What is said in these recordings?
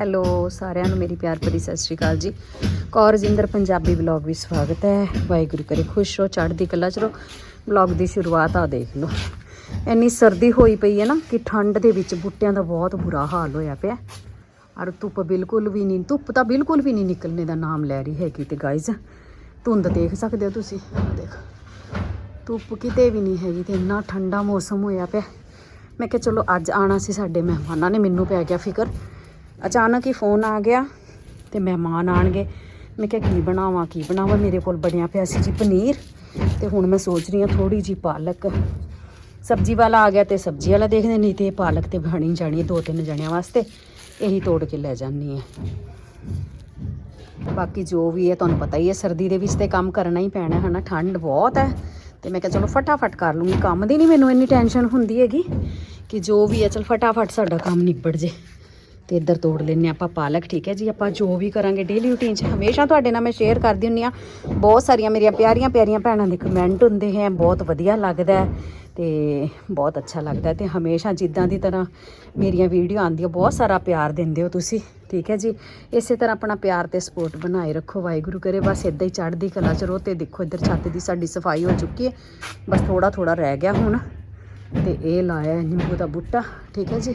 Hello, ਸਾਰਿਆਂ ਨੂੰ ਮੇਰੀ ਪਿਆਰ ਭਰੀ ਸਤਿ ਸ਼੍ਰੀ ਅਕਾਲ ਜੀ। ਕੌਰ ਜਿੰਦਰ, ਪੰਜਾਬੀ ਵਲੌਗ ਵਿੱਚ ਸਵਾਗਤ ਹੈ। ਵਾਹਿਗੁਰੂ ਕਰੇ ਖੁਸ਼ ਰਹੋ, ਚੜ੍ਹਦੀ ਕਲਾ ਚ ਰਹੋ। ਵਲੌਗ ਦੀ ਸ਼ੁਰੂਆਤ ਆ ਦੇਖ ਲਓ। ਇੰਨੀ ਸਰਦੀ ਹੋਈ ਪਈ ਹੈ ਨਾ ਕਿ ਠੰਡ ਦੇ ਵਿੱਚ ਬੂਟਿਆਂ ਦਾ ਬਹੁਤ ਬੁਰਾ ਹਾਲ ਹੋਇਆ ਪਿਆ। ਔਰ ਧੁੱਪ ਬਿਲਕੁਲ ਵੀ ਨਹੀਂ, ਧੁੱਪ ਤਾਂ ਬਿਲਕੁਲ ਵੀ ਨਹੀਂ ਨਿਕਲਣੇ ਦਾ ਨਾਮ ਲੈ ਰਹੀ ਹੈਗੀ ਤੇ ਗਾਇਜ਼ ਧੁੰਦ ਦੇਖ ਸਕਦੇ ਹੋ ਤੁਸੀਂ? ਦੇਖ। ਧੁੱਪ ਕਿਤੇ ਵੀ ਨਹੀਂ ਹੈਗੀ ਤੇ ਇੰਨਾ ਠੰਡਾ ਮੌਸਮ ਹੋਇਆ ਪਿਆ। ਮੈਂ ਕਿਹਾ ਚਲੋ ਅੱਜ ਆਣਾ ਸੀ ਸਾਡੇ ਮਹਿਮਾਨਾਂ ਨੇ, ਮੈਨੂੰ ਪੈ ਗਿਆ ਫਿਕਰ। ਅਚਾਨਕ ਹੀ ਫੋਨ ਆ ਗਿਆ ਤੇ ਮਹਿਮਾਨ ਆਣਗੇ। ਮੈਂ ਕਿਹਾ, ਕੀ ਬਣਾਵਾਂ ਕੀ ਬਣਾਵਾਂ? ਮੇਰੇ ਕੋਲ ਬਣਿਆ ਪਿਆ ਸੀ ਜੀ ਪਨੀਰ ਤੇ ਹੁਣ ਮੈਂ ਸੋਚ ਰਹੀ ਹਾਂ ਥੋੜੀ ਜੀ ਪਾਲਕ। ਸਬਜ਼ੀ ਵਾਲਾ ਆ ਗਿਆ ਤੇ ਸਬਜ਼ੀ ਵਾਲਾ ਦੇਖਦੇ ਨਹੀਂ ਤੇ ਇਹ ਪਾਲਕ ਤੇ ਬਣੀ ਜਾਣੀ ਦੋ ਤਿੰਨ ਜਣਿਆਂ ਵਾਸਤੇ। ਇਹੀ ਤੋੜ ਕੇ ਲੈ ਜਾਨੀ ਹੈ। ਬਾਕੀ ਜੋ ਵੀ ਹੈ, ਤੁਹਾਨੂੰ ਪਤਾ ਹੀ ਹੈ, ਸਰਦੀ ਦੇ ਵਿੱਚ ਤੇ ਕੰਮ ਕਰਨਾ ਹੀ ਪੈਣਾ, ਹੈ ਨਾ? ਠੰਡ ਬਹੁਤ ਹੈ। ਤੇ ਮੈਂ ਕਿਹਾ, ਚਲੋ ਫਟਾਫਟ ਕਰ ਲੂੰਗੀ। ਕੰਮ ਦੀ ਨਹੀਂ ਮੈਨੂੰ ਇੰਨੀ ਟੈਨਸ਼ਨ ਹੁੰਦੀ ਹੈਗੀ ਕਿ ਜੋ ਵੀ ਹੈ, ਚਲ ਫਟਾਫਟ ਸਾਡਾ ਕੰਮ ਨਿਬੜ ਜੇ। ਤੇ ਇੱਧਰ ਤੋੜ ਲੈਨੇ ਆਪਾਂ ਪਾਲਕ, ਠੀਕ ਹੈ ਜੀ? ਆਪਾਂ ਜੋ ਵੀ ਕਰਾਂਗੇ ਡੇਲੀ ਰੂਟੀਨ 'ਚ ਹਮੇਸ਼ਾ ਤੁਹਾਡੇ ਨਾਲ ਮੈਂ ਸ਼ੇਅਰ ਕਰਦੀ ਹੁੰਨੀ ਆ ਬਹੁਤ ਸਾਰੀਆਂ ਮੇਰੀਆਂ ਪਿਆਰੀਆਂ ਪਿਆਰੀਆਂ ਭੈਣਾਂ ਦੇ ਕਮੈਂਟ ਹੁੰਦੇ ਹੈ, ਬਹੁਤ ਵਧੀਆ ਲੱਗਦਾ ਹੈ ਤੇ ਬਹੁਤ ਅੱਛਾ ਲੱਗਦਾ ਹੈ ਤੇ ਹਮੇਸ਼ਾ ਜਿੱਦਾਂ ਦੀ ਤਰ੍ਹਾਂ ਮੇਰੀਆਂ ਵੀਡੀਓ ਆਉਂਦੀਆਂ, ਬਹੁਤ ਸਾਰਾ ਪਿਆਰ ਦਿੰਦੇ ਹੋ ਤੁਸੀਂ, ਠੀਕ ਹੈ ਜੀ? ਇਸੇ ਤਰ੍ਹਾਂ ਆਪਣਾ ਪਿਆਰ ਤੇ ਸਪੋਰਟ ਬਣਾਏ ਰੱਖੋ, ਵਾਹਿਗੁਰੂ ਕਰੇ, ਬਸ ਇਦਾਂ ਹੀ ਚੜ੍ਹਦੀ ਕਲਾ ਚ ਰੋ ਤੇ ਦੇਖੋ ਇੱਧਰ ਛੱਤ ਦੀ ਸਾਡੀ ਸਫ਼ਾਈ ਹੋ ਚੁੱਕੀ ਹੈ। ਬਸ ਥੋੜਾ ਥੋੜਾ ਰਹਿ ਗਿਆ ਹੁਣ ਤੇ ਇਹ ਲਾਇਆ ਨਿੰਬੂ ਦਾ ਬੂਟਾ, ਠੀਕ ਹੈ ਜੀ?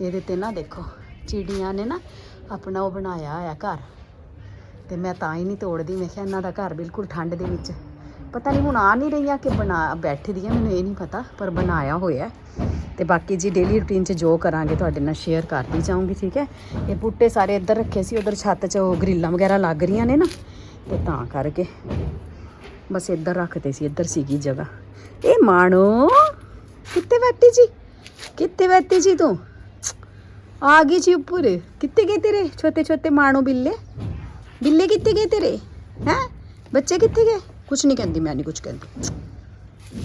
ਇਹਦੇ ਤੇ ਨਾ ਦੇਖੋ। ਚਿੜੀਆਂ ਨੇ ਨਾ ਆਪਣਾ ਉਹ ਬਣਾਇਆ ਹੋਇਆ ਘਰ। ਤੇ ਮੈਂ ਤਾਂ ਹੀ ਨਹੀਂ ਤੋੜਦੀ। ਮੈਂ ਕਿਹਾ ਇਹਨਾਂ ਦਾ ਘਰ ਬਿਲਕੁਲ ਠੰਡ ਦੇ ਵਿੱਚ। ਪਤਾ ਨਹੀਂ ਹੁਣ ਆ ਨਹੀਂ ਰਹੀਆਂ ਕਿ ਬਣਾ ਬੈਠੀ ਦੀਆਂ ਮੈਨੂੰ ਇਹ ਨਹੀਂ ਪਤਾ, ਪਰ ਬਣਾਇਆ ਹੋਇਆ। ਹੈ। ਤੇ ਬਾਕੀ ਜੀ ਡੇਲੀ ਰੂਟੀਨ 'ਚ ਜੋ ਕਰਾਂਗੇ ਤੁਹਾਡੇ ਨਾਲ ਸ਼ੇਅਰ ਕਰਦੀ ਜਾਊਂਗੀ, ਠੀਕ ਹੈ? ਇਹ ਬੂਟੇ ਸਾਰੇ ਇੱਧਰ ਰੱਖੇ ਸੀ, ਉਧਰ ਛੱਤ 'ਚ ਉਹ ਗਰਿੱਲਾਂ ਵਗੈਰਾ ਲੱਗ ਰਹੀਆਂ ਨੇ ਨਾ। ਤੇ ਤਾਂ ਕਰਕੇ ਬਸ ਇੱਧਰ ਰੱਖਦੇ ਸੀ, ਇੱਧਰ ਸੀਗੀ ਜਗ੍ਹਾ। ਇਹ ਮਾਣੋ, ਕਿੱਥੇ ਬੈਠੀ ਜੀ? ਕਿੱਥੇ ਬੈਠੀ ਜੀ ਤੂੰ? ਆ ਗਈ ਜੀ ਉੱਪਰ ਕਿੱਥੇ ਗਏ ਤੇਰੇ ਛੋਟੇ ਛੋਟੇ ਮਾਣੋ ਬਿੱਲੇ ਬਿੱਲੇ ਕਿੱਥੇ ਗਏ ਤੇਰੇ ਹੈ ਬੱਚੇ ਕਿੱਥੇ ਗਏ ਕੁਝ ਨਹੀਂ ਕਹਿੰਦੀ ਮੈਂ ਨਹੀਂ ਕੁਝ ਕਹਿੰਦੀ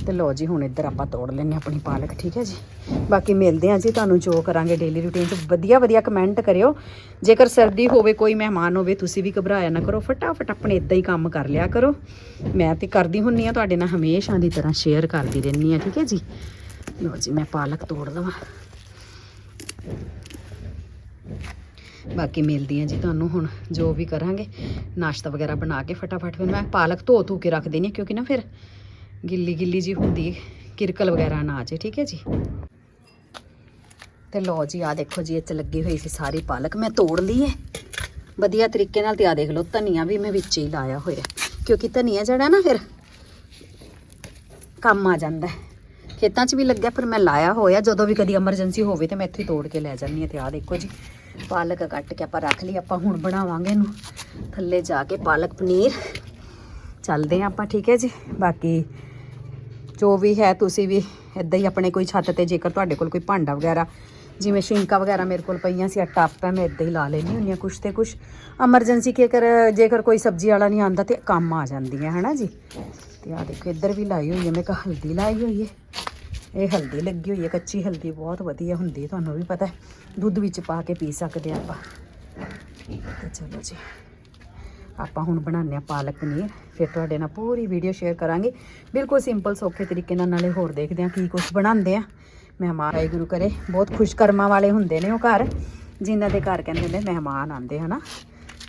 ਤੇ ਲੋ ਜੀ ਹੁਣ ਇੱਧਰ ਆਪਾਂ ਤੋੜ ਲੈਨੇ ਆਪਣੀ ਪਾਲਕ ਠੀਕ ਹੈ ਜੀ ਬਾਕੀ ਮਿਲਦੇ ਹਾਂ ਜੀ ਤੁਹਾਨੂੰ ਜੋ ਕਰਾਂਗੇ ਡੇਲੀ ਰੂਟੀਨ 'ਚ ਵਧੀਆ ਵਧੀਆ ਕਮੈਂਟ ਕਰਿਓ ਜੇਕਰ ਸਰਦੀ ਹੋਵੇ ਕੋਈ ਮਹਿਮਾਨ ਹੋਵੇ ਤੁਸੀਂ ਵੀ ਘਬਰਾਇਆ ਨਾ ਕਰੋ ਫਟਾਫਟ ਆਪਣੇ ਇਦਾਂ ਹੀ ਕੰਮ ਕਰ ਲਿਆ ਕਰੋ ਮੈਂ ਤੇ ਕਰਦੀ ਹੁੰਨੀ ਆ ਤੁਹਾਡੇ ਨਾਲ ਹਮੇਸ਼ਾ ਦੀ ਤਰ੍ਹਾਂ ਸ਼ੇਅਰ ਕਰਦੀ ਰਹਿੰਦੀ ਆ ਠੀਕ ਹੈ ਜੀ ਲੋ ਜੀ ਮੈਂ ਪਾਲਕ ਤੋੜ ਲਵਾਂ ਬਾਕੀ ਮਿਲਦੀ ਆ ਜੀ ਤੁਹਾਨੂੰ ਹੁਣ, ਜੋ ਵੀ ਕਰਾਂਗੇ, ਨਾਸ਼ਤਾ ਵਗੈਰਾ ਬਣਾ ਕੇ ਫਟਾਫਟ ਫਿਰ ਮੈਂ ਪਾਲਕ ਧੋ ਧੂ ਕੇ ਰੱਖ ਦੇਣੀ ਕਿਉਂਕਿ ਨਾ ਫਿਰ ਗਿੱਲੀ ਗਿੱਲੀ ਜੀ ਹੁੰਦੀ ਕਿਰਕਲ ਵਗੈਰਾ ਨਾ ਆ ਜੇ ਠੀਕ ਹੈ ਜੀ? ਤੇ ਲੋ ਜੀ ਆ ਦੇਖੋ ਜੀ, ਇਹ ਚ ਲੱਗੀ ਹੋਈ ਸੀ ਸਾਰੀ ਪਾਲਕ, ਮੈਂ ਤੋੜ ਲਈ ਹੈ ਵਧੀਆ ਤਰੀਕੇ ਨਾਲ ਤੇ ਆ ਦੇਖ ਲਓ, ਧਨੀਆ ਵੀ ਮੈਂ ਵਿੱਚ ਹੀ ਲਾਇਆ ਹੋਇਆ, ਕਿਉਂਕਿ ਧਨੀਆ ਜਿਹੜਾ ਨਾ ਫਿਰ ਕੰਮ ਆ ਜਾਂਦਾ ਹੈ ਖੇਤਾਂ 'ਚ ਵੀ ਲੱਗਿਆ ਪਰ ਮੈਂ ਲਾਇਆ ਹੋਇਆ। ਜਦੋਂ ਵੀ ਕਦੀ ਐਮਰਜੈਂਸੀ ਹੋਵੇ ਤੇ ਮੈਂ ਇੱਥੇ ਤੋੜ ਕੇ ਲੈ ਜਾਂਦੀ ਹਾਂ ਤੇ ਆ ਦੇਖੋ ਜੀ, ਪਾਲਕ ਕੱਟ ਕੇ ਆਪਾਂ ਰੱਖ ਲਈ, ਆਪਾਂ ਹੁਣ ਬਣਾਵਾਂਗੇ ਇਹਨੂੰ। ਥੱਲੇ ਜਾ ਕੇ ਪਾਲਕ ਪਨੀਰ। ਚੱਲਦੇ ਹਾਂ ਆਪਾਂ, ਠੀਕ ਹੈ ਜੀ? ਬਾਕੀ ਜੋ ਵੀ ਹੈ, ਤੁਸੀਂ ਵੀ ਇਦਾਂ ਹੀ ਆਪਣੇ ਕੋਈ ਛੱਤ ਤੇ ਜੇਕਰ ਤੁਹਾਡੇ ਕੋਲ ਕੋਈ ਭਾਂਡਾ ਵਗੈਰਾ ਜਿਵੇਂ ਸ਼ਿੰਕਾ ਵਗੈਰਾ ਮੇਰੇ ਕੋਲ ਪਈਆਂ ਸੀ ਆ ਟੱਪ ਹੈ ਮੈਂ ਇਦਾਂ ਹੀ ਲਾ ਲੈਣੀ ਹੁੰਦੀ ਹਾਂ ਕੁਛ ਤੇ ਕੁਛ। ਐਮਰਜੈਂਸੀ ਜੇਕਰ ਜੇਕਰ ਕੋਈ ਸਬਜ਼ੀ ਵਾਲਾ ਨਹੀਂ ਆਂਦਾ ਤੇ ਕੰਮ ਆ ਜਾਂਦੀਆਂ ਹੈ ਨਾ ਜੀ? ਤੇ ਆ ਦੇਖੋ, ਇੱਧਰ ਵੀ ਲਾਈ ਹੋਈ ਹੈ, ਮੈਂ ਕਿਹਾ ਹਲਦੀ ਲਾਈ ਹੋਈ ਹੈ। ਇਹ ਹਲਦੀ ਲੱਗੀ ਹੋਈ ਹੈ, ਕੱਚੀ ਹਲਦੀ ਬਹੁਤ ਵਧੀਆ ਹੁੰਦੀ ਹੈ, ਤੁਹਾਨੂੰ ਵੀ ਪਤਾ ਦੁੱਧ ਵਿੱਚ ਪਾ ਕੇ ਪੀ ਸਕਦੇ ਹਾਂ ਆਪਾਂ। ਤੇ ਚਲੋ ਜੀ, ਆਪਾਂ ਹੁਣ ਬਣਾਉਂਦੇ ਆ ਪਾਲਕ ਪਨੀਰ। ਫਿਰ ਤੁਹਾਡੇ ਨਾਲ ਪੂਰੀ ਵੀਡੀਓ ਸ਼ੇਅਰ ਕਰਾਂਗੇ। ਬਿਲਕੁਲ ਸਿੰਪਲ ਸੌਖੇ ਤਰੀਕੇ ਨਾਲ, ਨਾਲੇ ਹੋਰ ਦੇਖਦੇ ਆ ਕੀ ਕੁਝ ਬਣਾਉਂਦੇ ਆ ਮਹਿਮਾਨ ਆਏ ਗੁਰੂ ਕਰੇ ਬਹੁਤ ਖੁਸ਼ਕਰਮਾਂ ਵਾਲੇ ਹੁੰਦੇ ਨੇ ਉਹ ਘਰ, ਜਿਨ੍ਹਾਂ ਦੇ ਘਰ ਕਹਿੰਦੇ ਨੇ ਮਹਿਮਾਨ ਆਉਂਦੇ, ਹਨਾ?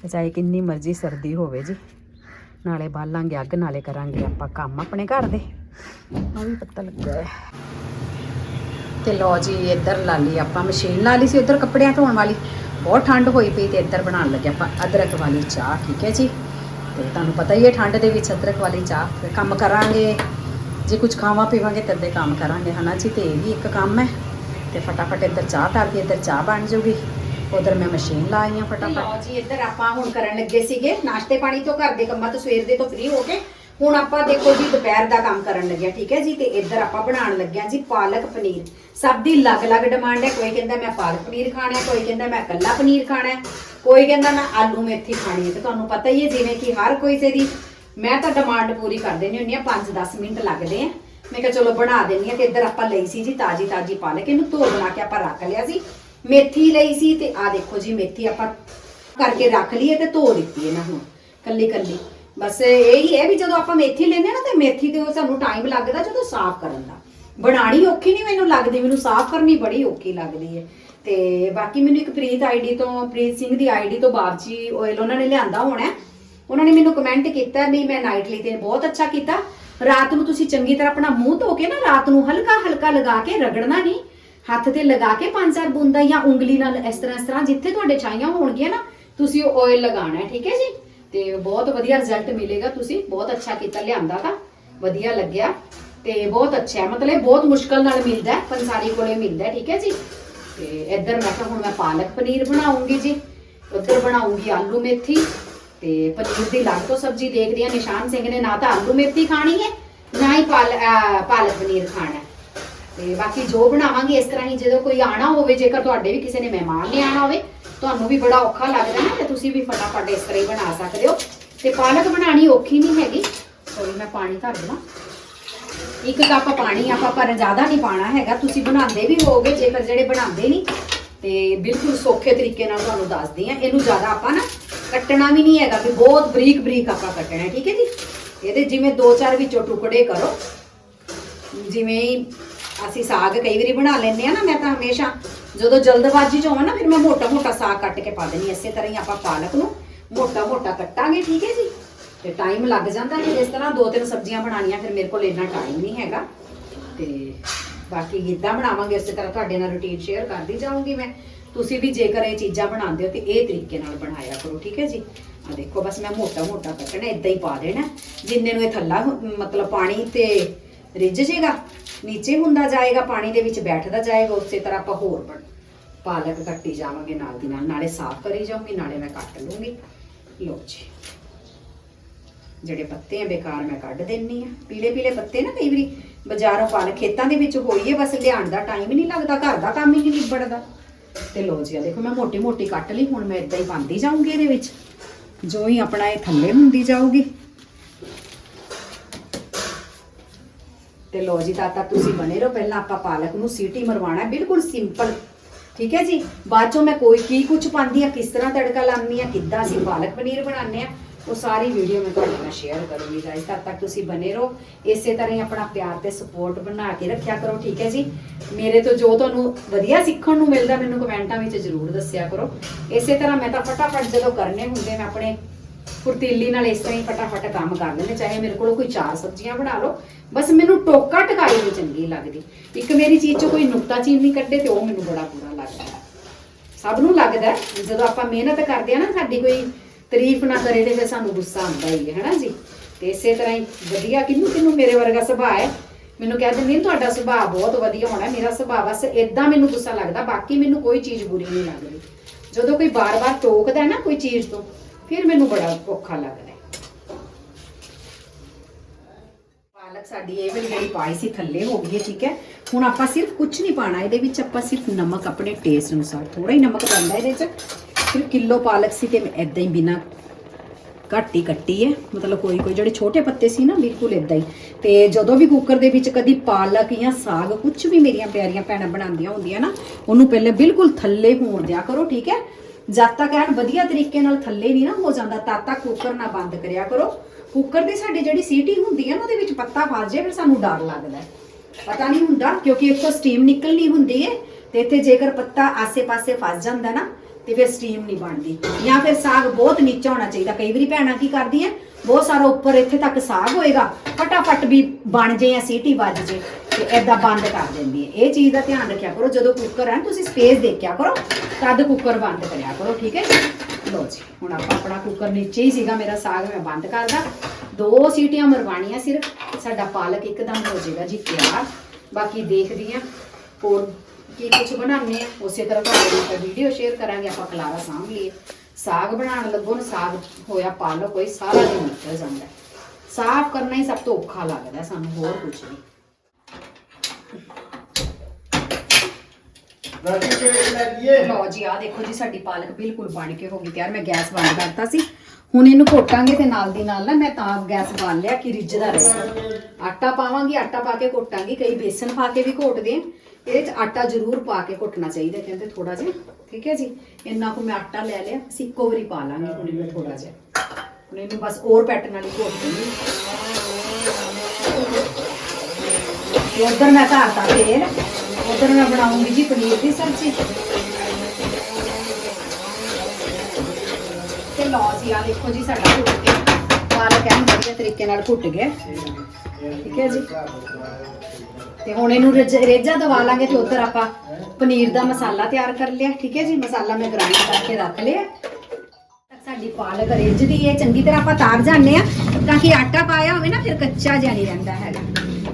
ਤੇ ਚਾਹੇ ਕਿੰਨੀ ਮਰਜ਼ੀ ਸਰਦੀ ਹੋਵੇ ਜੀ। ਨਾਲੇ ਬਾਲਾਂਗੇ ਅੱਗ, ਨਾਲੇ ਕਰਾਂਗੇ ਆਪਾਂ ਕੰਮ ਆਪਣੇ ਘਰ ਦੇ। ਆ ਵੀ ਪਤਾ ਲੱਗਾ ਹੈ। ਤੇ ਲੋ ਜੀ, ਇੱਧਰ ਲਾ ਲਈ ਆਪਾਂ ਮਸ਼ੀਨ। ਲਾ ਲਈ ਸੀ ਉੱਧਰ ਕੱਪੜਿਆਂ ਧੋਣ ਵਾਲੀ। ਬਹੁਤ ਠੰਡ ਹੋਈ ਪਈ ਤੇ ਇੱਧਰ ਬਣਾਉਣ ਲੱਗੇ ਆਪਾਂ ਅਦਰਕ ਵਾਲੀ ਚਾਹ, ਠੀਕ ਹੈ ਜੀ? ਤੇ ਤੁਹਾਨੂੰ ਪਤਾ ਹੀ ਹੈ ਠੰਡ ਦੇ ਵਿੱਚ ਅਦਰਕ ਵਾਲੀ ਚਾਹ ਕੰਮ ਕਰਾਂਗੇ। ਜੇ ਕੁਝ ਖਾਵਾਂ ਪੀਵਾਂਗੇ ਤਦੇ ਕੰਮ ਕਰਾਂਗੇ, ਹਨਾ ਜੀ? ਤੇ ਇਹ ਵੀ ਇੱਕ ਕੰਮ ਹੈ। ਤੇ ਫਟਾਫਟ ਇੱਧਰ ਚਾਹ ਧਰ ਕੇ ਇੱਧਰ ਚਾਹ ਬਣ ਜੂਗੀ। ਉਧਰ ਮੈਂ ਮਸ਼ੀਨ ਲਾਈ ਆ ਫਟਾਫਟ। ਜੀ, ਇੱਧਰ ਆਪਾਂ ਹੁਣ ਕਰਨ ਲੱਗੇ ਸੀਗੇ। ਨਾਸ਼ਤੇ ਪਾਣੀ ਤੋਂ ਘਰ ਦੇ ਕੰਮਾਂ ਤੋਂ ਸਵੇਰ ਦੇ ਤੋਂ ਫ੍ਰੀ ਹੋ ਕੇ ਹੁਣ ਆਪਾਂ ਦੇਖੋ ਜੀ, ਦੁਪਹਿਰ ਦਾ ਕੰਮ ਕਰਨ ਲੱਗਿਆ, ਠੀਕ ਹੈ ਜੀ? ਤੇ ਇੱਧਰ ਆਪਾਂ ਬਣਾਉਣ ਲੱਗਿਆ ਜੀ ਪਾਲਕ ਪਨੀਰ। ਸਭ ਦੀ ਅਲੱਗ-ਅਲੱਗ ਡਿਮਾਂਡ ਹੈ। ਕੋਈ ਕਹਿੰਦਾ ਮੈਂ ਪਾਲਕ ਪਨੀਰ ਖਾਣਾ ਹੈ, ਕੋਈ ਕਹਿੰਦਾ ਮੈਂ ਕੱਲਾ ਪਨੀਰ ਖਾਣਾ ਹੈ, ਕੋਈ ਕਹਿੰਦਾ ਮੈਂ ਆਲੂ ਮੇਥੀ ਖਾਣੀ ਹੈ। ਤੇ ਤੁਹਾਨੂੰ ਪਤਾ ਹੀ ਹੈ, ਜਿਵੇਂ ਕਿ ਹਰ ਕੋਈ ਸੇ ਦੀ ਮੈਂ ਤਾਂ ਡਿਮਾਂਡ ਪੂਰੀ ਕਰ ਦੇਣੀ ਹੁੰਦੀ ਆ 5-10 ਮਿੰਟ ਲੱਗਦੇ ਆ। ਮੈਂ ਕਿਹਾ ਚਲੋ ਬਣਾ ਦੇਣੀ ਆ ਤੇ ਇੱਧਰ ਆਪਾਂ ਲਈ ਸੀ ਜੀ, ਤਾਜੀ ਤਾਜੀ ਪਾਲਕ ਇਹਨੂੰ ਧੋ ਬਣਾ ਕੇ ਆਪਾਂ ਰੱਖ ਲਿਆ ਸੀ। ਮੇਥੀ ਲਈ ਸੀ ਤੇ ਆ ਦੇਖੋ ਜੀ, ਮੇਥੀ ਆਪਾਂ ਕਰਕੇ ਰੱਖ ਲਈਏ ਤੇ ਧੋ ਦਿੱਤੀ ਇਹਨਾਂ ਹੁਣ ਕੱਲੀ ਕੱਲੀ। ਬਸ ਇਹੀ ਹੈ ਵੀ ਜਦੋਂ ਆਪਾਂ ਮੇਥੀ ਲੈਂਦੇ ਆ ਨਾ ਤੇ ਮੇਥੀ ਤੇ ਸਾਨੂੰ ਟਾਈਮ ਲੱਗਦਾ ਜਦੋਂ ਸਾਫ਼ ਕਰਨ ਦਾ। ਬਣਾਣੀ ਔਖੀ ਨਹੀਂ ਮੈਨੂੰ ਲੱਗਦੀ, ਮੈਨੂੰ ਸਾਫ਼ ਕਰਨੀ ਬੜੀ ਔਖੀ ਲੱਗਦੀ ਹੈ। ਤੇ ਬਾਕੀ ਮੈਨੂੰ ਇੱਕ ਪ੍ਰੀਤ ਆਈਡੀ ਤੋਂ, ਪ੍ਰੀਤ ਸਿੰਘ ਦੀ ਆਈਡੀ ਤੋਂ ਬਾਬਜੀ ਆਇਲ ਉਹਨਾਂ ਨੇ ਲਿਆਂਦਾ ਹੋਣਾ ਉਹਨਾਂ ਨੇ ਮੈਨੂੰ ਕਮੈਂਟ ਕੀਤਾ ਵੀ ਮੈਂ ਨਾਈਟ ਲਈ ਤੇ ਬਹੁਤ ਅੱਛਾ ਕੀਤਾ। ਰਾਤ ਨੂੰ ਤੁਸੀਂ ਚੰਗੀ ਤਰ੍ਹਾਂ ਆਪਣਾ ਮੂੰਹ ਧੋ ਕੇ ਨਾ ਰਾਤ ਨੂੰ ਹਲਕਾ ਹਲਕਾ ਲਗਾ ਕੇ ਰਗੜਨਾ ਨਹੀਂ। ਹੱਥ ਤੇ ਲਗਾ ਕੇ ਪੰਜ ਚਾਰ ਬੂੰਦਾਂ ਜਾਂ ਉਂਗਲੀ ਨਾਲ ਇਸ ਤਰ੍ਹਾਂ ਇਸ ਤਰ੍ਹਾਂ ਜਿੱਥੇ ਤੁਹਾਡੇ ਛਾਈਆਂ ਹੋਣਗੀਆਂ ਨਾ, ਤੁਸੀਂ ਉਹ ਆਇਲ ਲਗਾਉਣਾ ਹੈ, ਠੀਕ ਹੈ ਜੀ? ਤੇ ਬਹੁਤ ਵਧੀਆ ਰਿਜ਼ਲਟ ਮਿਲੇਗਾ ਤੁਸੀਂ, ਬਹੁਤ ਅੱਛਾ ਕੀਤਾ ਲਿਆਂਦਾ ਤਾਂ, ਵਧੀਆ ਲੱਗਿਆ ਤੇ ਬਹੁਤ ਅੱਛਾ ਹੈ, ਮਤਲਬ ਬਹੁਤ ਮੁਸ਼ਕਲ ਨਾਲ ਮਿਲਦਾ ਹੈ, ਪੰਸਾਰੀ ਕੋਲੇ ਮਿਲਦਾ ਠੀਕ ਹੈ ਜੀ? ਤੇ ਇੱਧਰ ਮੈਂ ਕਿਹਾ ਹੁਣ ਮੈਂ ਪਾਲਕ ਪਨੀਰ ਬਣਾਉਂਗੀ ਜੀ, ਉੱਧਰ ਬਣਾਉਂਗੀ ਆਲੂ ਮੇਥੀ ਤੇ ਪਨੀਰ ਦੀ ਲੱਗ ਤੋਂ ਸਬਜ਼ੀ ਦੇਖਦੇ ਆ ਨਿਸ਼ਾਨ ਸਿੰਘ ਨੇ ਨਾ ਤਾਂ ਆਲੂ ਮੇਥੀ ਖਾਣੀ ਹੈ, ਨਾ ਹੀ ਪਾਲ ਪਾਲਕ ਪਨੀਰ ਖਾਣਾ ਹੈ। ਤੇ ਬਾਕੀ ਜੋ ਬਣਾਵਾਂਗੇ, ਇਸ ਤਰ੍ਹਾਂ ਹੀ ਜਦੋਂ ਕੋਈ ਆਣਾ ਹੋਵੇ, ਜੇਕਰ ਤੁਹਾਡੇ ਵੀ ਕਿਸੇ ਨੇ ਮਹਿਮਾਨ ਨੇ ਆਣਾ ਹੋਵੇ, ਤੁਹਾਨੂੰ ਵੀ ਬੜਾ ਔਖਾ ਲੱਗਦਾ ਨਾ ਤੇ ਤੁਸੀਂ ਵੀ ਫਟਾਫਟ ਇਸ ਤਰ੍ਹਾਂ ਹੀ ਬਣਾ ਸਕਦੇ ਹੋ। ਤੇ ਪਾਲਕ ਬਣਾਣੀ ਔਖੀ ਨਹੀਂ ਹੈਗੀ। ਸੋਰੀ ਮੈਂ ਪਾਣੀ ਧਰ ਦੇਵਾਂ। ਇੱਕ ਕੱਪ ਪਾਣੀ ਆਪਾਂ, ਪਰ ਜ਼ਿਆਦਾ ਨਹੀਂ ਪਾਣਾ ਹੈਗਾ। ਤੁਸੀਂ ਬਣਾਉਂਦੇ ਵੀ ਹੋਗੇ ਜੇਕਰ ਜਿਹੜੇ ਬਣਾਉਂਦੇ ਨਹੀਂ, ਤੇ ਬਿਲਕੁਲ ਸੌਖੇ ਤਰੀਕੇ ਨਾਲ ਤੁਹਾਨੂੰ ਦੱਸਦੀ ਆ ਇਹਨੂੰ ਜ਼ਿਆਦਾ ਆਪਾਂ ਨਾ ਕੱਟਣਾ ਵੀ ਨਹੀਂ ਹੈਗਾ, ਵੀ ਬਹੁਤ ਬਰੀਕ ਬਰੀਕ ਆਪਾਂ ਕੱਟਣਾ, ਠੀਕ ਹੈ ਜੀ? ਇਹਦੇ ਜਿਵੇਂ ਦੋ ਚਾਰ ਵਿੱਚੋਂ ਟੁਕੜੇ ਕਰੋ। ਜਿਵੇਂ ਅਸੀਂ ਸਾਗ ਕਈ ਵਾਰੀ ਬਣਾ ਲੈਂਦੇ ਆ ਨਾ, ਮੈਂ ਤਾਂ ਹਮੇਸ਼ਾ ਜਦੋਂ ਜਲਦਬਾਜ਼ੀ ਚ ਹੋਵਾਂ ਨਾ, ਫਿਰ ਮੈਂ ਮੋਟਾ ਮੋਟਾ ਸਾਗ ਕੱਟ ਕੇ ਪਾ ਦਿੰਦੀ ਹਾਂ। ਇਸੇ ਤਰ੍ਹਾਂ ਹੀ ਆਪਾਂ ਪਾਲਕ ਨੂੰ ਮੋਟਾ ਮੋਟਾ ਕੱਟਾਂਗੇ, ਠੀਕ ਹੈ ਜੀ? ਤੇ ਟਾਈਮ ਲੱਗ ਜਾਂਦਾ ਹੈ ਇਸ ਤਰ੍ਹਾਂ ਦੋ ਤਿੰਨ ਸਬਜ਼ੀਆਂ ਬਣਾਉਣੀਆਂ, ਫਿਰ ਮੇਰੇ ਕੋਲ ਇੰਨਾ ਟਾਈਮ ਨਹੀਂ ਹੈਗਾ। ਤੇ ਬਾਕੀ ਗਿੱਧਾ ਬਣਾਵਾਂਗੇ ਇਸੇ ਤਰ੍ਹਾਂ ਤੁਹਾਡੇ ਨਾਲ ਰੁਟੀਨ ਸ਼ੇਅਰ ਕਰਦੀ ਜਾਊਂਗੀ ਮੈਂ। ਤੁਸੀਂ ਵੀ ਜੇਕਰ ਇਹ ਚੀਜ਼ਾਂ ਬਣਾਉਂਦੇ ਹੋ ਤੇ ਇਹ ਤਰੀਕੇ ਨਾਲ ਬਣਾਇਆ ਕਰੋ, ਠੀਕ ਹੈ ਜੀ? ਆ ਦੇਖੋ, ਬਸ ਮੈਂ ਮੋਟਾ ਮੋਟਾ ਕੱਟਣਾ ਇਦਾਂ ਹੀ ਪਾ ਦੇਣਾ। ਜਿੰਨੇ ਨੂੰ ਇਹ ਥੱਲਾ ਮਤਲਬ ਪਾਣੀ ਤੇ ਰਿੱਝ ਜੇਗਾ, ਨੀਚੇ ਹੁੰਦਾ ਜਾਏਗਾ, ਪਾਣੀ ਦੇ ਵਿੱਚ ਬੈਠਦਾ ਜਾਏਗਾ, ਉਸੇ ਤਰ੍ਹਾਂ ਆਪਾਂ ਹੋਰ ਬਣ, ਪਾਲਕ ਕੱਟੀ ਜਾਵਾਂਗੇ ਨਾਲ ਦੀ ਨਾਲ। ਨਾਲੇ ਸਾਫ਼ ਕਰੀ ਜਾਊਂਗੀ, ਨਾਲੇ ਮੈਂ ਕੱਟ ਲੂੰਗੀ ਲੋ ਜੀ। ਜਿਹੜੇ ਪੱਤੇ ਆ, ਬੇਕਾਰ ਮੈਂ ਕੱਢ ਦਿੰਨੀ ਆ। ਪੀਲੇ ਪੀਲੇ ਪੱਤੇ ਨਾ ਕਈ ਵਾਰੀ, ਬਾਜ਼ਾਰੋਂ ਪਾਲਕ ਖੇਤਾਂ ਦੇ ਵਿੱਚ ਹੋਈਏ ਬਸ ਲਿਆਉਣ ਦਾ ਟਾਈਮ ਹੀ ਨਹੀਂ ਲੱਗਦਾ, ਘਰ ਦਾ ਕੰਮ ਹੀ ਨਹੀਂ ਨਿਬੜਦਾ। ਤੇ ਲੋ ਜੀ ਆ ਦੇਖੋ, ਮੈਂ ਮੋਟੀ ਮੋਟੀ ਕੱਟ ਲਈ, ਹੁਣ ਮੈਂ ਇਦਾਂ ਹੀ ਪਾਉਂਦੀ ਜਾਊਂਗੀ ਇਹਦੇ ਵਿੱਚ। ਜੋ ਹੀ ਆਪਣਾ ਇਹ ਥੱਲੇ ਹੁੰਦੀ ਜਾਊਗੀ। ਤੇ ਲੋ ਜੀ ਤਾਂ ਤੱਕ ਤੁਸੀਂ ਬਣੇ ਰਹੋ। ਪਹਿਲਾਂ ਆਪਾਂ ਪਾਲਕ ਨੂੰ ਸੀਟੀ ਮਰਵਾਣਾ ਬਿਲਕੁਲ ਸਿੰਪਲ। ਠੀਕ ਹੈ ਜੀ? ਬਾਅਦ ਚੋਂ ਮੈਂ ਕੋਈ ਕੀ ਕੁਝ ਪਾਉਂਦੀ ਆ ਕਿਸ ਤਰ੍ਹਾਂ ਤੜਕਾ ਲਾਉਂਦੀ ਆ ਕਿੱਦਾਂ ਅਸੀਂ ਪਾਲਕ ਪਨੀਰ ਬਣਾਉਂਦੇ ਆ ਉਹ ਸਾਰੀ ਵੀਡੀਓ ਮੈਂ ਤੁਹਾਡੇ ਨਾਲ ਸ਼ੇਅਰ ਕਰੂੰਗੀ ਗਾਇਸ ਤਦ ਤੱਕ ਤੁਸੀਂ ਬਨੇ ਰਹੋ। ਇਸੇ ਤਰ੍ਹਾਂ ਹੀ ਆਪਣਾ ਪਿਆਰ ਤੇ ਸਪੋਰਟ ਬਣਾ ਕੇ ਰੱਖਿਆ ਕਰੋ, ਠੀਕ ਹੈ ਜੀ? ਮੇਰੇ ਤੋਂ ਜੋ ਤੁਹਾਨੂੰ ਵਧੀਆ ਸਿੱਖਣ ਨੂੰ ਮਿਲਦਾ, ਮੈਨੂੰ ਕਮੈਂਟਾਂ ਵਿੱਚ ਜ਼ਰੂਰ ਦੱਸਿਆ ਕਰੋ। ਇਸੇ ਤਰ੍ਹਾਂ ਮੈਂ ਤਾਂ ਫਟਾਫਟ ਜਦੋਂ ਕਰਨੇ ਹੁੰਦੇ, ਮੈਂ ਆਪਣੇ ਫੁਰਤੀਲੀ ਨਾਲ ਇਸ ਤਰ੍ਹਾਂ ਹੀ ਫਟਾਫਟ ਕੰਮ ਕਰ ਲੈਂਦੇ ਚਾਹੇ ਮੇਰੇ ਕੋਲ ਕੋਈ ਚਾਰ ਸਬਜ਼ੀਆਂ ਬਣਾ ਲਓ, ਬਸ ਮੈਨੂੰ ਟੋਕਾ ਟਕਾਈ ਨਹੀਂ ਚੰਗੀ ਲੱਗਦੀ। ਇੱਕ ਮੇਰੀ ਚੀਜ਼ 'ਚ ਕੋਈ ਨੁਕਤਾ ਚੀਜ਼ ਨਹੀਂ ਕੱਢੇ ਤੇ ਉਹ ਮੈਨੂੰ ਬੜਾ ਬੁਰਾ ਲੱਗਦਾ। ਸਭ ਨੂੰ ਲੱਗਦਾ, ਜਦੋਂ ਆਪਾਂ ਮਿਹਨਤ ਕਰਦੇ ਆ ਨਾ, ਸਾਡੀ ਕੋਈ ਤਾਰੀਫ ਨਾ ਕਰੇ ਤੇ ਫਿਰ ਸਾਨੂੰ ਗੁੱਸਾ ਆਉਂਦਾ ਹੀ ਹੈ, ਹਨਾ ਜੀ? ਤੇ ਇਸੇ ਤਰ੍ਹਾਂ ਹੀ ਵਧੀਆ ਕਿੰਨੂੰ ਕਿੰਨੂੰ ਮੇਰੇ ਵਰਗਾ ਸੁਭਾਅ ਹੈ। ਮੈਨੂੰ ਕਹਿ ਦਿੰਦੇ ਤੁਹਾਡਾ ਸੁਭਾਅ ਬਹੁਤ ਵਧੀਆ ਹੋਣਾ, ਮੇਰਾ ਸੁਭਾਅ ਬਸ ਇਦਾਂ ਮੈਨੂੰ ਗੁੱਸਾ ਲੱਗਦਾ, ਬਾਕੀ ਮੈਨੂੰ ਕੋਈ ਚੀਜ਼ ਬੁਰੀ ਨਹੀਂ ਲੱਗਦੀ। ਜਦੋਂ ਕੋਈ ਬਾਰ-ਬਾਰ ਟੋਕਦਾ ਹੈ ਨਾ ਕੋਈ ਚੀਜ਼ ਤੋਂ, ਫਿਰ ਮੈਨੂੰ ਬੜਾ ਔਖਾ ਲੱਗਦਾ ਪਾਲਕ ਸਾਡੀ ਇਹ ਵਾਲੀ ਜਿਹੜੀ ਪਾਈ ਸੀ, ਥੱਲੇ ਹੋ ਗਈ ਹੈ, ਠੀਕ ਹੈ? ਹੁਣ ਆਪਾਂ ਸਿਰਫ ਕੁਝ ਨਹੀਂ ਪਾਣਾ ਇਹਦੇ ਵਿੱਚ ਆਪਾਂ ਸਿਰਫ ਨਮਕ ਆਪਣੇ ਟੇਸਟ ਅਨੁਸਾਰ ਥੋੜਾ ਹੀ ਨਮਕ ਪੈਂਦਾ ਇਹਦੇ ਵਿੱਚ ਸਿਰਫ ਕਿਲੋ ਪਾਲਕ ਸੀ ਤੇ ਮੈਂ ਇਦਾਂ ਹੀ ਬਿਨਾ ਘੱਟ ਹੀ ਕੱਟੀ ਹੈ ਮਤਲਬ ਕੋਈ ਕੋਈ ਜਿਹੜੇ ਛੋਟੇ ਪੱਤੇ ਸੀ ਨਾ ਬਿਲਕੁਲ ਇਦਾਂ ਹੀ ਤੇ ਜਦੋਂ ਵੀ ਕੁੱਕਰ ਦੇ ਵਿੱਚ ਕਦੀ ਪਾਲਕ ਜਾਂ ਸਾਗ ਕੁਝ ਵੀ ਮੇਰੀਆਂ ਪਿਆਰੀਆਂ ਭੈਣਾਂ ਬਣਾਉਂਦੀਆਂ ਹੁੰਦੀਆਂ ਨਾ ਉਹਨੂੰ ਪਹਿਲੇ ਬਿਲਕੁਲ ਥੱਲੇ ਹੋਣ ਦਿਆ ਕਰੋ ਠੀਕ ਹੈ ਜਦ ਤੱਕ ਐਨ ਵਧੀਆ ਤਰੀਕੇ ਨਾਲ ਥੱਲੇ ਨਹੀਂ ਨਾ ਹੋ ਜਾਂਦਾ ਤਦ ਤੱਕ ਕੁੱਕਰ ਨਾ ਬੰਦ ਕਰਿਆ ਕਰੋ ਕੁੱਕਰ ਦੀ ਸਾਡੀ ਜਿਹੜੀ ਸੀਟੀ ਹੁੰਦੀ ਹੈ ਨਾ ਉਹਦੇ ਵਿੱਚ ਪੱਤਾ ਫਸ ਜਾਏ ਫਿਰ ਸਾਨੂੰ ਡਰ ਲੱਗਦਾ ਹੈ ਪਤਾ ਨਹੀਂ ਹੁੰਦਾ ਕਿਉਂਕਿ ਇੱਥੋਂ ਸਟੀਮ ਨਿਕਲਣੀ ਹੁੰਦੀ ਹੈ ਤੇ ਇੱਥੇ ਜੇਕਰ ਪੱਤਾ ਆਸੇ-ਪਾਸੇ ਫਸ ਜਾਂਦਾ ਨਾ ਤੇ ਫਿਰ ਸਟੀਮ ਨਹੀਂ ਬਣਦੀ। ਜਾਂ ਫਿਰ ਸਾਗ ਬਹੁਤ ਨੀਚਾ ਹੋਣਾ ਚਾਹੀਦਾ। ਕਈ ਵਾਰੀ ਭੈਣਾਂ ਕੀ ਕਰਦੀਆਂ ਬਹੁਤ ਸਾਰਾ ਉੱਪਰ ਇੱਥੇ ਤੱਕ ਸਾਗ ਹੋਏਗਾ ਫਟਾਫਟ ਵੀ ਬਣ ਜੇ ਜਾਂ ਸੀਟੀ ਵੱਜ ਜੇ ਤੇ ਐਦਾਂ ਬੰਦ ਕਰ ਦਿੰਦੀ ਹੈ। ਇਹ ਚੀਜ਼ ਦਾ ਧਿਆਨ ਰੱਖਿਆ ਕਰੋ। ਜਦੋਂ ਕੁੱਕਰ ਹੈ ਨਾ, ਤੁਸੀਂ ਸਪੇਸ ਦੇਖਿਆ ਕਰੋ ਤਦ ਕੁੱਕਰ ਬੰਦ ਕਰਿਆ ਕਰੋ ਠੀਕ ਹੈ ਲੋ ਜੀ ਹੁਣ ਆਪਾਂ ਆਪਣਾ ਕੁੱਕਰ ਨੀਚੇ ਹੀ ਸੀਗਾ ਮੇਰਾ ਸਾਗ ਮੈਂ ਬੰਦ ਕਰਦਾ। ਦੋ ਸੀਟੀਆਂ ਮਰਵਾਣੀਆਂ ਸਿਰਫ ਸਾਡਾ ਪਾਲਕ ਇੱਕਦਮ ਹੋ ਜਾਏਗਾ ਜੀ ਤਿਆਰ। ਬਾਕੀ ਦੇਖਦੀ ਆ ਹੋਰ ਕੀ ਕੁਝ ਬਣਾਉਂਦੇ ਆ? ਉਸੇ ਤਰ੍ਹਾਂ ਤੁਹਾਡੇ ਨਾਲ ਵੀਡੀਓ ਸ਼ੇਅਰ ਕਰਾਂਗੇ ਆਪਾਂ ਕਲਾਰਾ ਸਾਂਭ ਲਈਏ। ਸਾਗ ਬਣਾਉਣ ਲੱਗੋ ਨਾ ਸਾਗ ਹੋਇਆ ਪਾਲਕ ਹੋਈ ਸਾਰਾ ਦਿਨ ਨਿਕਲ ਜਾਂਦਾ। ਸਾਫ਼ ਕਰਨਾ ਹੀ ਸਭ ਤੋਂ ਔਖਾ ਲੱਗਦਾ ਸਾਨੂੰ ਹੋਰ ਕੁਝ ਨਹੀਂ। ਲਓ ਜੀ ਆ ਦੇਖੋ ਜੀ ਸਾਡੀ ਪਾਲਕ ਬਿਲਕੁਲ ਬਣ ਕੇ ਹੋ ਗਈ ਤਿਆਰ। ਮੈਂ ਗੈਸ ਬੰਦ ਕਰਤਾ ਸੀ। ਹੁਣ ਇਹਨੂੰ ਘੋਟਾਂਗੇ ਤੇ ਨਾਲ ਦੀ ਨਾਲ ਨਾ ਮੈਂ ਤਾਂ ਗੈਸ ਬਾਲ ਲਿਆ ਕਿ ਰਿੱਝਦਾ ਰਹੇ। ਆਟਾ ਪਾਵਾਂਗੀ ਆਟਾ ਪਾ ਕੇ ਘੋਟਾਂਗੀ ਕਈ ਬੇਸਨ ਪਾ ਕੇ ਵੀ ਘੋਟਦੇ ਆ। ਇਹਦੇ ਚ ਆਟਾ ਜ਼ਰੂਰ ਪਾ ਕੇ ਘੁੱਟਣਾ ਚਾਹੀਦਾ, ਕਹਿੰਦੇ ਥੋੜਾ ਜਿਹਾ, ਠੀਕ ਹੈ ਜੀ? ਇੰਨਾ ਕੁ ਮੈਂ ਆਟਾ ਲੈ ਲਿਆ, ਅਸੀਂ ਇੱਕੋ ਵਾਰੀ ਪਾ ਲਾਂਗੇ ਹੁਣ ਇਹਨੂੰ ਥੋੜਾ ਜਿਹਾ। ਹੁਣ ਇਹਨੂੰ ਬਸ ਹੋਰ ਪੈਟਰਨ ਵਾਲੀ ਘੋਟ ਦੇਣੀ ਉਧਰ ਮੈਂ ਧਾਰਤਾ ਤੇਲ ਉਧਰ ਮੈਂ ਬਣਾਉਂਗੀ ਜੀ ਪਨੀਰ ਦੀ ਸਬਜ਼ੀ। ਤੇ ਲਓ ਜੀ ਆ ਦੇਖੋ ਜੀ ਸਾਡਾ ਘੁੱਟ ਕੇ ਪਾਲਕ ਐਨ ਵਧੀਆ ਤਰੀਕੇ ਨਾਲ ਘੁੱਟ ਗਿਆ। ਠੀਕ ਹੈ ਜੀ? ਤੇ ਹੁਣ ਇਹਨੂੰ ਰੇਜ- ਰੇਜਾ ਦਵਾ ਲਾਂਗੇ ਤੇ ਉਧਰ ਆਪਾਂ ਪਨੀਰ ਦਾ ਮਸਾਲਾ ਤਿਆਰ ਕਰ ਲਿਆ। ਠੀਕ ਹੈ ਜੀ? ਮਸਾਲਾ ਮੈਂ ਗ੍ਰਾਈਂਡ ਕਰਕੇ ਰੱਖ ਲਿਆ। ਤੱਕ ਸਾਡੀ ਪਾਲਕ ਰਿੱਝਦੀ ਹੈ। ਚੰਗੀ ਤਰ੍ਹਾਂ ਆਪਾਂ ਤਾਰ ਜਾਂਦੇ ਆ ਤਾਂ ਕਿ ਆਟਾ ਪਾਇਆ ਹੋਵੇ ਨਾ, ਫਿਰ ਕੱਚਾ ਜਿਹਾ ਨਹੀਂ ਰਹਿੰਦਾ ਹੈਗਾ।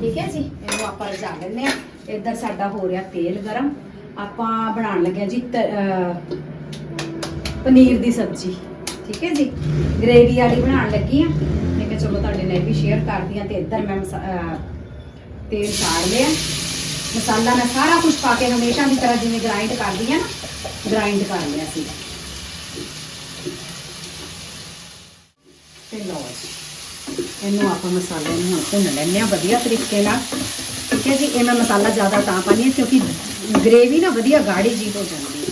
ਠੀਕ ਹੈ ਜੀ? ਇਹਨੂੰ ਆਪਾਂ ਰਝਾ ਲੈਂਦੇ ਆ ਇੱਧਰ ਸਾਡਾ ਹੋ ਰਿਹਾ ਤੇਲ ਗਰਮ। ਆਪਾਂ ਬਣਾਉਣ ਲੱਗੇ ਹਾਂ ਜੀ ਤ- ਅਹ, ਪਨੀਰ ਦੀ ਸਬਜ਼ੀ। ਠੀਕ ਹੈ ਜੀ? ਗ੍ਰੇਵੀ ਵਾਲੀ ਬਣਾਉਣ ਲੱਗੀ ਆ ਮੈਂ ਕਿਹਾ ਚਲੋ ਤੁਹਾਡੇ ਨਾਲ ਇਹ ਵੀ ਸ਼ੇਅਰ ਕਰਦੀ ਆ ਤੇ ਇੱਧਰ ਮੈਂ ਮਸਾ- ਅਹ ਤੇਲ ਸਾੜ ਲਿਆ। ਮਸਾਲਾ ਮੈਂ ਸਾਰਾ ਕੁਝ ਪਾ ਕੇ ਹਮੇਸ਼ਾ ਦੀ ਤਰ੍ਹਾਂ ਜਿਵੇਂ ਗ੍ਰਾਈਂਡ ਕਰਦੀ ਆ ਨਾ ਗ੍ਰਾਈਂਡ ਕਰ ਲਿਆ ਸੀ। ਤੇ ਲਓ ਇਹਨੂੰ ਆਪਾਂ ਮਸਾਲੇ ਨੂੰ ਹੁਣ ਭੁੰਨ ਲੈਂਦੇ ਆ ਵਧੀਆ ਤਰੀਕੇ ਨਾਲ। ਠੀਕ ਹੈ ਜੀ, ਇਹ ਮੈਂ ਮਸਾਲਾ ਜ਼ਿਆਦਾ ਤਾਂ ਪਾਣੀ ਹੈ ਕਿਉਂਕਿ ਗ੍ਰੇਵੀ ਨਾ ਵਧੀਆ ਗਾੜੀ ਜੀ ਹੋ ਜਾਂਦੀ ਹੈ।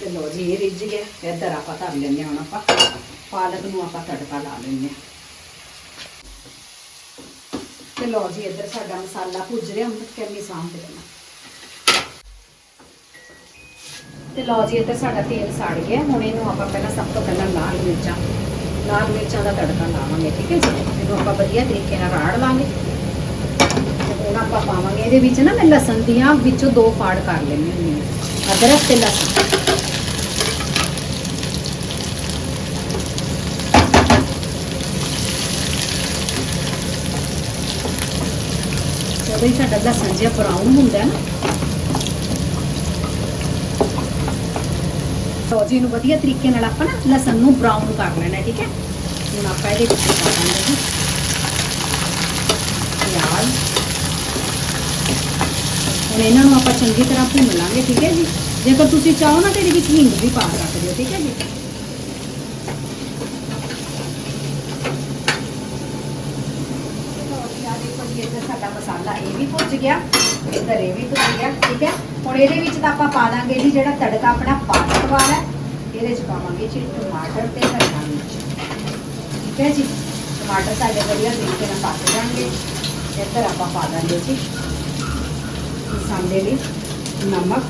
ਤੇ ਲਓ ਜੀ, ਇਹ ਰਿੱਝ ਗਿਆ। ਇੱਧਰ ਆਪਾਂ ਧਰ ਲੈਂਦੇ ਹਾਂ ਹੁਣ ਆਪਾਂ। ਪਾਲਕ ਨੂੰ ਆਪਾਂ ਤੜਕਾ ਲਾ ਲੈਂਦੇ ਹਾਂ। ਤੇ ਲਓ ਜੀ, ਇੱਧਰ ਸਾਡਾ ਮਸਾਲਾ ਭੁੱਜ ਰਿਹਾ ਹੁਣ ਕਿੰਨੀ ਸਾਂਭ ਦੇਣਾ। ਤੇ ਲਓ ਜੀ, ਇੱਧਰ ਸਾਡਾ ਤੇਲ ਸੜ ਗਿਆ। ਹੁਣ ਇਹਨੂੰ ਆਪਾਂ ਪਹਿਲਾਂ ਸਭ ਤੋਂ ਪਹਿਲਾਂ ਲਾਲ ਮਿਰਚਾਂ ਲਾਲ ਮਿਰਚਾਂ ਦਾ ਤੜਕਾ ਲਾਵਾਂਗੇ, ਠੀਕ ਹੈ ਜੀ? ਇਹਨੂੰ ਆਪਾਂ ਵਧੀਆ ਤਰੀਕੇ ਨਾਲ ਰਾੜ ਲਾਂਗੇ। ਤੇ ਹੁਣ ਆਪਾਂ ਪਾਵਾਂਗੇ ਇਹਦੇ ਵਿੱਚ ਨਾ, ਮੈਂ ਲਸਣ ਦੀਆਂ ਵਿੱਚੋਂ ਦੋ ਫਾੜ ਕਰ ਲੈਣੀ ਹੁੰਦੀ ਹਾਂ। ਅਦਰਕ ਤੇ ਲਸਣ। ਜਦੋਂ ਹੀ ਸਾਡਾ ਲਸਣ ਜਿਹਾ ਬਰਾਊਨ ਹੁੰਦਾ ਨਾ। ਲਓ ਜੀ, ਇਹਨੂੰ ਵਧੀਆ ਤਰੀਕੇ ਨਾਲ ਆਪਾਂ ਨਾ ਲਸਣ ਨੂੰ ਬਰਾਊਨ ਕਰ ਲੈਣਾ, ਠੀਕ ਹੈ? ਹੁਣ ਆਪਾਂ ਇਹਦੇ ਵਿੱਚ ਪਾ ਦਾਂਗੇ ਜੀ। ਪਿਆਜ਼। ਹੁਣ ਇਹਨਾਂ ਨੂੰ ਆਪਾਂ ਚੰਗੀ ਤਰ੍ਹਾਂ ਭੁੰਨ ਲਾਂਗੇ, ਠੀਕ ਹੈ ਜੀ? ਜੇਕਰ ਤੁਸੀਂ ਚਾਹੋ ਨਾ ਤੇ ਇਹਦੇ ਵਿੱਚ ਹਿੰਗ ਵੀ ਪਾ ਸਕਦੇ ਹੋ, ਠੀਕ ਹੈ ਜੀ ਲਓ ਜੀ, ਆਹ ਦੇਖੋ ਜੀ ਇੱਧਰ ਸਾਡਾ ਮਸਾਲਾ ਇਹ ਵੀ ਭੁੱਜ ਗਿਆ, ਇੱਧਰ ਇਹ ਵੀ ਭੁੱਜ ਗਿਆ, ਠੀਕ ਹੈ? ਹੁਣ ਇਹਦੇ ਵਿੱਚ ਤਾਂ ਆਪਾਂ ਪਾ ਦਾਂਗੇ ਜੀ ਜਿਹੜਾ ਤੜਕਾ ਆਪਣਾ ਪਾਲਕ ਵਾਲਾ ਹੈ, ਇਹਦੇ ਚ ਪਾਵਾਂਗੇ ਜੀ ਟਮਾਟਰ ਤੇ ਹਰੀ ਮਿਰਚ। ਠੀਕ ਹੈ ਜੀ? ਟਮਾਟਰ ਸਾਡੇ ਵਧੀਆ ਤਰੀਕੇ ਨਾਲ ਪੱਕ ਜਾਣਗੇ, ਇੱਧਰ ਆਪਾਂ ਪਾ ਦਾਂਗੇ ਜੀ ਮਸਾਲੇ ਲਈ ਨਮਕ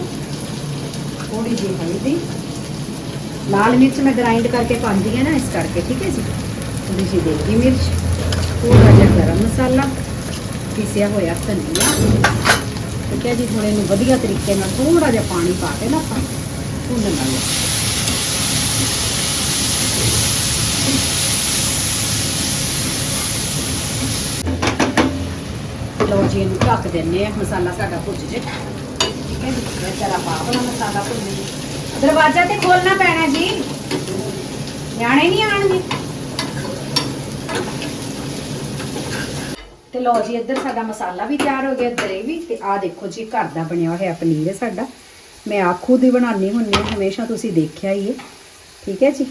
ਥੋੜੀ ਜਿਹੀ ਹਲਦੀ। ਲਾਲ ਮਿਰਚ ਮੈਂ ਗ੍ਰਾਈਂਡ ਕਰਕੇ ਪਾਉਂਦੀ ਹਾਂ ਨਾ ਇਸ ਕਰਕੇ, ਠੀਕ ਹੈ ਜੀ? ਥੋੜੀ ਜਿਹੀ ਦੇਗੀ ਮਿਰਚ ਥੋੜਾ ਜਿਹਾ ਗਰਮ ਮਸਾਲਾ। ਪੀਸਿਆ ਹੋਇਆ ਧਨੀਆ। ਠੀਕ ਹੈ ਜੀ, ਹੁਣ ਇਹਨੂੰ ਵਧੀਆ ਤਰੀਕੇ ਨਾਲ ਥੋੜਾ ਜਿਹਾ ਪਾਣੀ ਪਾ ਕੇ ਨਾ ਆਪਾਂ ਭੁੰਨ ਲਾਂਗੇ। ਲਓ ਜੀ, ਇਹਨੂੰ ਢੱਕ ਦਿੰਨੇ ਆ ਮਸਾਲਾ ਸਾਡਾ ਭੁੱਜ ਜੇ। ਠੀਕ ਹੈ ਜੀ ਇਹ ਤਰ੍ਹਾਂ ਪਾ ਆਪਣਾ ਮਸਾਲਾ ਭੁੰਨ ਦਰਵਾਜ਼ਾ ਤੇ ਖੋਲਣਾ ਪੈਣਾ ਜੀ। ਨਿਆਣੇ ਨਹੀਂ ਆਣਗੇ ਤੇ ਲਓ ਜੀ ਇੱਧਰ ਸਾਡਾ ਮਸਾਲਾ ਵੀ ਤਿਆਰ ਹੋ ਗਿਆ ਇੱਧਰ ਇਹ ਵੀ ਤੇ ਆਹ ਦੇਖੋ ਜੀ ਘਰ ਦਾ ਬਣਿਆ ਹੋਇਆ ਪਨੀਰ ਹੈ ਸਾਡਾ। ਮੈਂ ਆਖੂ ਦੀ ਬਣਾਉਣੀ ਹੁੰਦੀ ਹਾਂ ਹਮੇਸ਼ਾ ਤੁਸੀਂ ਦੇਖਿਆ ਹੀ ਹੈ। ਠੀਕ ਹੈ ਜੀ?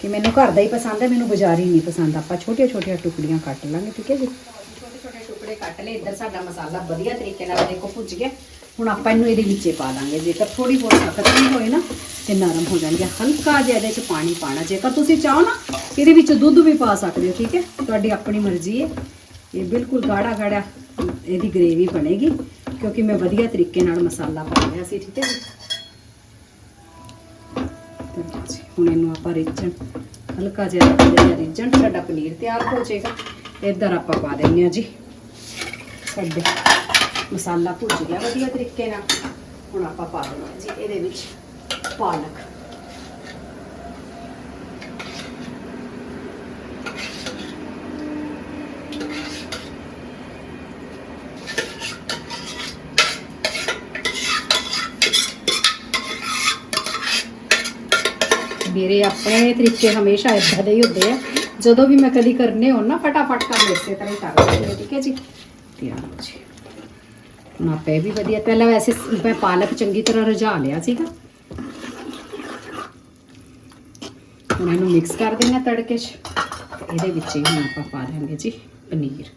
ਕਿ ਮੈਨੂੰ ਘਰ ਦਾ ਹੀ ਪਸੰਦ ਹੈ ਮੈਨੂੰ ਬਾਜ਼ਾਰੀ ਨਹੀਂ ਪਸੰਦ। ਆਪਾਂ ਛੋਟੀਆਂ ਛੋਟੀਆਂ ਟੁਕੜੀਆਂ ਕੱਟ ਲਾਂਗੇ ਠੀਕ ਹੈ ਜੀ? ਛੋਟੇ ਛੋਟੇ ਟੁਕੜੇ ਕੱਟ ਲਏ ਇੱਧਰ ਸਾਡਾ ਮਸਾਲਾ ਵਧੀਆ ਤਰੀਕੇ ਨਾਲ ਦੇਖੋ ਭੁੱਜ ਗਿਆ। ਹੁਣ ਆਪਾਂ ਇਹਨੂੰ ਇਹਦੇ ਵਿੱਚੇ ਪਾ ਦਾਂਗੇ। ਜੇਕਰ ਥੋੜੀ ਬਹੁਤ ਸਖਤ ਨਹੀਂ ਹੋਏ ਨਾ ਤੇ ਨਰਮ ਹੋ ਜਾਣਗੇ। ਹਲਕਾ ਜਿਹਾ ਇਹਦੇ ਚ ਪਾਣੀ ਪਾਣਾ ਜੇਕਰ ਤੁਸੀਂ ਚਾਹੋ ਨਾ ਇਹਦੇ ਵਿੱਚ ਦੁੱਧ ਵੀ ਪਾ ਸਕਦੇ ਹੋ ਠੀਕ ਹੈ? ਤੁਹਾਡੀ ਆਪਣੀ ਮਰਜ਼ੀ ਹੈ। ਇਹ ਬਿਲਕੁਲ ਗਾੜਾ ਗਾੜਾ ਇਹਦੀ ਗ੍ਰੇਵੀ ਬਣੇਗੀ, ਕਿਉਂਕਿ ਮੈਂ ਵਧੀਆ ਤਰੀਕੇ ਨਾਲ ਮਸਾਲਾ ਪਾ ਲਿਆ ਸੀ, ਠੀਕ ਹੈ ਜੀ? ਹੁਣ ਇਹਨੂੰ ਆਪਾਂ ਰਿੱਝਣ, ਹਲਕਾ ਜਿਹਾ ਰੱਖਦੇ ਰਿੱਝਣ, ਸਾਡਾ ਪਨੀਰ ਤਿਆਰ ਹੋ ਜਾਏਗਾ। ਇੱਧਰ ਆਪਾਂ ਪਾ ਦਿੰਦੇ ਹਾਂ ਜੀ। ਸਾਡੇ ਮਸਾਲਾ ਭੁੱਜ ਗਿਆ ਵਧੀਆ ਤਰੀਕੇ ਨਾਲ। ਹੁਣ ਆਪਾਂ ਪਾ ਦਿੰਦੇ ਹਾਂ ਜੀ ਇਹਦੇ ਵਿੱਚ ਪਾਲਕ। ਮੇਰੇ ਆਪਣੇ ਤਰੀਕੇ ਹਮੇਸ਼ਾ ਇਦਾਂ ਦੇ ਹੀ ਹੁੰਦੇ ਆ। ਜਦੋਂ ਵੀ ਮੈਂ ਕਦੀ ਕਰਨੇ ਹੋਣ ਨਾ, ਫਟਾਫਟ ਕੰਮ ਇਸੇ ਤਰ੍ਹਾਂ ਹੀ ਕਰ ਲੈਂਦੀ ਹਾਂ, ਠੀਕ ਹੈ ਜੀ? ਤਿਆਰ ਹੋ ਜੀ। ਹੁਣ ਆਪੇ ਵੀ ਵਧੀਆ। ਪਹਿਲਾਂ ਵੈਸੇ ਮੈਂ ਪਾਲਕ ਚੰਗੀ ਤਰ੍ਹਾਂ ਰਝਾ ਲਿਆ ਸੀਗਾ। ਹੁਣ ਇਹਨੂੰ ਮਿਕਸ ਕਰ ਦੇਣਾ ਤੜਕੇ 'ਚ। ਇਹਦੇ ਵਿੱਚ ਹੀ ਹੁਣ ਆਪਾਂ ਪਾ ਦਾਂਗੇ ਜੀ ਪਨੀਰ।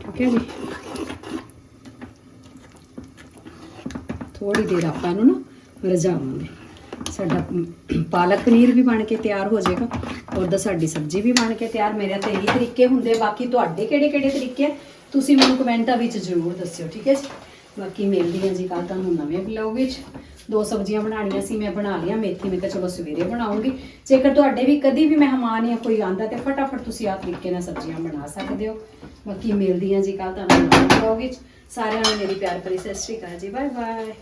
ਠੀਕ ਹੈ ਜੀ? ਥੋੜੀ ਦੇਰ ਆਪਾਂ ਇਹਨੂੰ ਨਾ ਰਝਾਵਾਂਗੇ। ਸਾਡਾ ਪਾਲਕ ਪਨੀਰ ਵੀ ਬਣ ਕੇ ਤਿਆਰ ਹੋ ਜਾਏਗਾ ਔਰ ਸਾਡੀ ਸਬਜ਼ੀ ਵੀ ਬਣ ਕੇ ਤਿਆਰ, ਮੇਰੇ ਤੇ ਇਹੀ ਤਰੀਕੇ ਹੁੰਦੇ ਬਾਕੀ ਤੁਹਾਡੇ ਕਿਹੜੇ ਕਿਹੜੇ ਤਰੀਕੇ ਆ, ਤੁਸੀਂ ਮੈਨੂੰ ਕਮੈਂਟਾਂ ਵਿੱਚ ਜ਼ਰੂਰ ਦੱਸਿਓ, ਠੀਕ ਹੈ ਜੀ? ਬਾਕੀ ਮਿਲਦੀ ਹਾਂ ਜੀ ਕੱਲ ਤੁਹਾਨੂੰ ਨਵੇਂ ਵਲੌਗ ਵਿੱਚ। ਦੋ ਸਬਜ਼ੀਆਂ ਬਣਾਉਣੀਆਂ ਸੀ, ਮੈਂ ਬਣਾ ਲਿਆ ਮੇਥੀ, ਮੈਂ ਤਾਂ ਚਲੋ ਸਵੇਰੇ ਬਣਾਉਂਗੀ। ਜੇਕਰ ਤੁਹਾਡੇ ਵੀ ਕਦੀ ਵੀ ਮਹਿਮਾਨ ਜਾਂ ਕੋਈ ਆਂਦਾ ਤੇ ਫਟਾਫਟ ਤੁਸੀਂ ਆਹ ਤਰੀਕੇ ਨਾਲ ਸਬਜ਼ੀਆਂ ਬਣਾ ਸਕਦੇ ਹੋ। ਬਾਕੀ ਮਿਲਦੀ ਹਾਂ ਜੀ ਕੱਲ ਤੁਹਾਨੂੰ ਨਵੇਂ ਵਲੌਗ ਵਿੱਚ। ਸਾਰਿਆਂ ਨੂੰ ਮੇਰੀ ਪਿਆਰ ਭਰੀ ਸਤਿ ਸ਼੍ਰੀ ਅਕਾਲ ਜੀ ਬਾਏ ਬਾਏ